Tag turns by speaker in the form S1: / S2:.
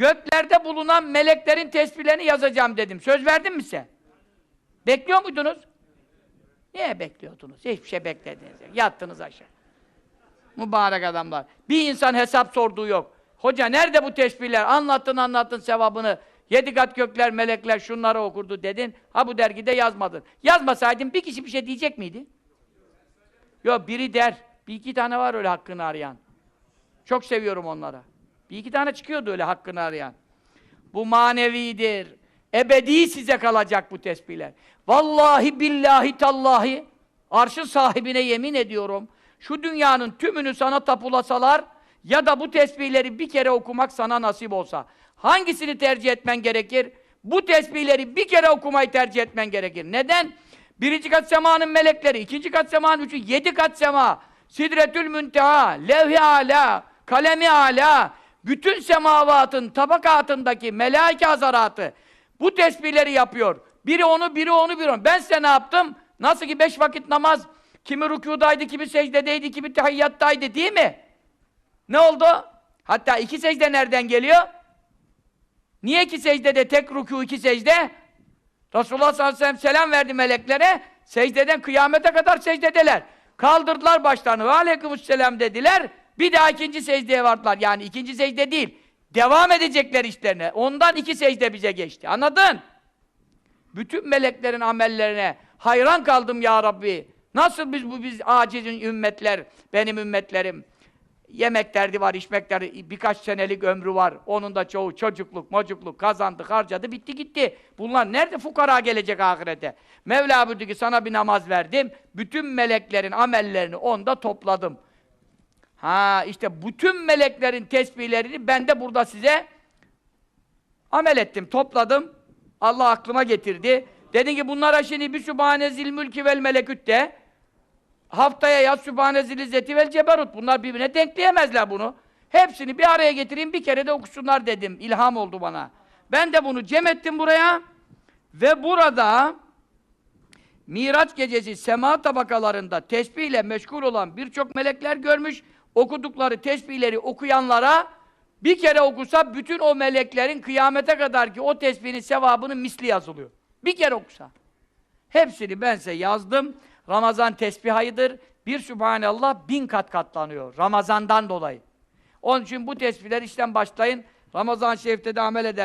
S1: göklerde bulunan meleklerin tesbihlerini yazacağım dedim. Söz verdim mi size? Bekliyor muydunuz? Niye bekliyordunuz? Hiçbir şey beklediniz. Yattınız aşağı. Mübarek adamlar. Bir insan hesap sorduğu yok. Hoca nerede bu tesbihler? Anlattın anlattın sevabını. Yedi kat gökler, melekler şunları okurdu dedin. Ha bu dergide yazmadın. Yazmasaydın bir kişi bir şey diyecek miydi? Yok biri der. Bir iki tane var öyle hakkını arayan. Çok seviyorum onlara. Bir iki tane çıkıyordu öyle hakkını arayan. Bu manevidir. Ebedi size kalacak bu tesbihler. Vallahi billahi tallahi arşın sahibine yemin ediyorum. Şu dünyanın tümünü sana tapulasalar ya da bu tesbihleri bir kere okumak sana nasip olsa. Hangisini tercih etmen gerekir? Bu tesbihleri bir kere okumayı tercih etmen gerekir. Neden? Birinci kat semanın melekleri, ikinci kat semanın üçü, yedi kat sema, sidretül münteha, levh-i ala, kalemi ala, bütün semavatın tabakatındaki melaike hazaratı bu tesbihleri yapıyor. Biri onu, biri onu, biri onu. Ben size ne yaptım? Nasıl ki beş vakit namaz, kimi rükûdaydı, kimi secdedeydi, kimi tahiyyattaydı değil mi? Ne oldu? Hatta iki secde nereden geliyor? Niye iki secdede tek rükû iki secde? Resulullah sallallahu aleyhi ve sellem selam verdi meleklere. Secdeden kıyamete kadar secdedeler. Kaldırdılar başlarını. Ve aleykümselam dediler. Bir daha ikinci secdeye vardılar. Yani ikinci secde değil. Devam edecekler işlerine. Ondan iki secde bize geçti. Anladın? Bütün meleklerin amellerine hayran kaldım ya Rabbi. Nasıl biz bu biz acizin ümmetler, benim ümmetlerim. Yemek derdi var, içmek derdi, birkaç senelik ömrü var. Onun da çoğu çocukluk, mocukluk kazandı, harcadı, bitti gitti. Bunlar nerede fukara gelecek ahirete? Mevla buyurdu ki sana bir namaz verdim, bütün meleklerin amellerini onda topladım. Ha işte bütün meleklerin tesbihlerini ben de burada size amel ettim, topladım. Allah aklıma getirdi. Dedin ki bunlara şimdi bir Sübhane zil mülki vel meleküt de haftaya yaz Sübhane zil izzeti vel ceberut. Bunlar birbirine denkleyemezler bunu. Hepsini bir araya getireyim, bir kere de okusunlar dedim. İlham oldu bana. Ben de bunu cem ettim buraya ve burada Miraç gecesi sema tabakalarında tesbihle meşgul olan birçok melekler görmüş. Okudukları tesbihleri okuyanlara bir kere okusa bütün o meleklerin kıyamete kadar ki o tesbihin sevabının misli yazılıyor. Bir kere okusa. Hepsini ben size yazdım. Ramazan tesbih ayıdır. Bir Sübhanallah bin kat katlanıyor. Ramazandan dolayı. Onun için bu tesbihler işten başlayın. Ramazan-ı Şerif'te de amel edersiniz.